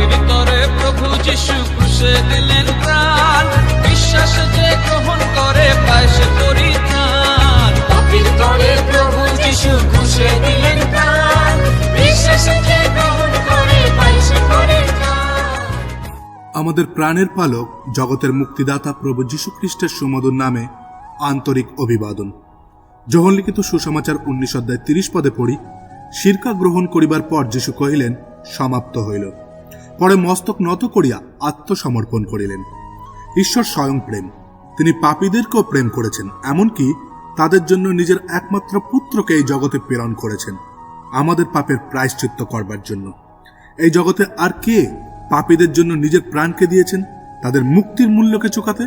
পাপির তরে প্রভু যিশু ক্রুশে দিলেন প্রাণ। বিশ্বাস যে গ্রহণ করে পায় সে পরিত্রাণ। প্রভু যিশু ঘুষে দিলেন আমাদের প্রাণের পালক, জগতের মুক্তিদাতা প্রভু যীশু খ্রিস্টের সুমধুর নামে আন্তরিক অভিবাদন। যখন লিখিত সুসমাচার উনিশ অধ্যায় তিরিশ পদে পড়ি, শিরকা গ্রহণ করিবার পর যীশু কহিলেন, সমাপ্ত হইল। পরে মস্তক নত করিয়া আত্মসমর্পণ করিলেন। ঈশ্বর স্বয়ং প্রেম। তিনি পাপীদেরকেও প্রেম করেছেন, এমনকি তাদের জন্য নিজের একমাত্র পুত্রকে এই জগতে প্রেরণ করেছেন। আমাদের পাপের প্রায়শ্চিত্ত করবার জন্য। এই জগতে আর কে পাপীদের জন্য নিজের প্রাণকে দিয়েছেন, তাদের মুক্তির মূল্যকে চুকাতে?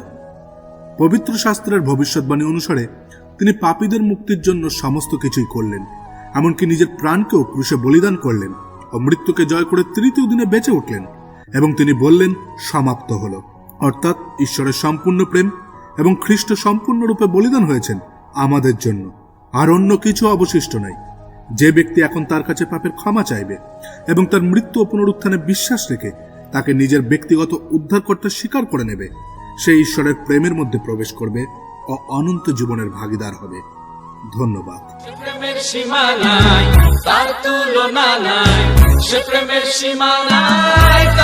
পবিত্র শাস্ত্রের ভবিষ্যৎবাণী অনুসারে তিনি পাপীদের মুক্তির জন্য সমস্ত কিছুই করলেন, এমনকি নিজের প্রাণকেও ক্রুশে বলিদান করলেন। ও মৃত্যুকে জয় করে তৃতীয় দিনে বেঁচে উঠলেন এবং তিনি বললেন, সমাপ্ত হল। অর্থাৎ ঈশ্বরের সম্পূর্ণ প্রেম এবং খ্রিস্ট সম্পূর্ণরূপে বলিদান হয়েছেন আমাদের জন্য। আর অন্য কিছু অবশিষ্ট নাই। যে ব্যক্তি এখন তার কাছে পাপের ক্ষমা চাইবে এবং তার মৃত্যু ও পুনরুত্থানে বিশ্বাস রেখে তাকে নিজের ব্যক্তিগত উদ্ধার করতে স্বীকার করে নেবে, সে ঈশ্বরের প্রেমের মধ্যে প্রবেশ করবে ও অনন্ত জীবনের ভাগিদার হবে। ধন্যবাদ। সীমা নাই তার তুলনা নাই। সে প্রেমের সীমা নাই